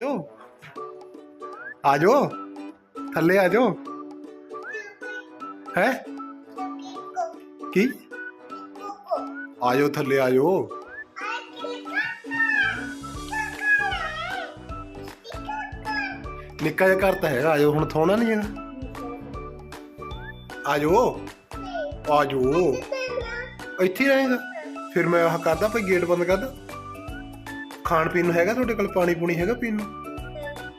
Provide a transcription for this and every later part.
ਜੋ ਆ ਜਾਓ ਥੱਲੇ ਆ ਜਾਓ ਹੈ? ਕੀ? ਆ ਥੱਲੇ ਆ ਨਿੱਕਾ ਜਿਹਾ ਘਰ ਤਾਂ ਹੈਗਾ ਆ ਜਾਓ ਹੁਣ ਥੋਣਾ ਨਹੀਂ ਹੈਗਾ। ਆ ਜਾਓ ਆ ਜਾਓ ਇੱਥੇ ਹੀ ਰਹੇਗਾ। ਫਿਰ ਮੈਂ ਆਹ ਕਰਦਾ, ਭਾਈ ਗੇਟ ਬੰਦ ਕਰਦਾ ਖਾਣ ਪੀਣ ਨੂੰ ਹੈਗਾ ਤੁਹਾਡੇ ਕੋਲ? ਪਾਣੀ ਪੂਣੀ ਹੈਗਾ ਪੀਣ ਨੂੰ?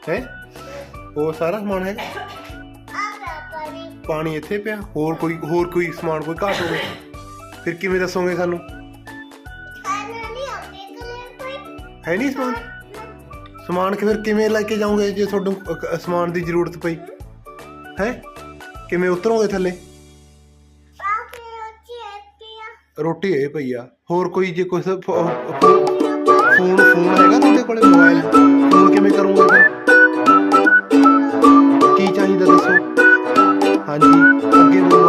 ਹੈ? ਹੋਰ ਸਾਰਾ ਸਮਾਨ ਹੈਗਾ? ਪਾਣੀ ਇੱਥੇ ਪਿਆ? ਹੋਰ ਕੋਈ ਹੋਰ ਕੋਈ ਸਮਾਨ ਕੋਈ ਘਾਟ ਹੋਵੇ? ਫਿਰ ਕਿਵੇਂ ਦੱਸੋਗੇ ਸਾਨੂੰ? ਹੈ ਨਹੀਂ ਸਮਾਨ? ਸਮਾਨ ਕਿ ਫਿਰ ਕਿਵੇਂ ਲੈ ਕੇ ਜਾਓਗੇ ਜੇ ਤੁਹਾਨੂੰ ਅ- ਸਮਾਨ ਦੀ ਜ਼ਰੂਰਤ ਪਈ? ਹੈ? ਕਿਵੇਂ ਉਤਰੋਗੇ ਥੱਲੇ? ਰੋਟੀ ਇਹ ਪਈ ਆ। ਹੋਰ ਕੋਈ ਜੇ ਕੁਛ ਫੋਨ Porque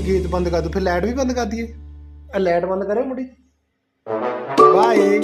ਕੋਈ ਗੇਟ ਬੰਦ ਕਰ ਦੋ ਫਿਰ ਲਾਈਟ ਵੀ ਬੰਦ ਕਰ ਦਈਏ। ਆ ਲਾਈਟ ਬੰਦ ਕਰਿਓ ਮੁੰਡੀ। ਬਾਏ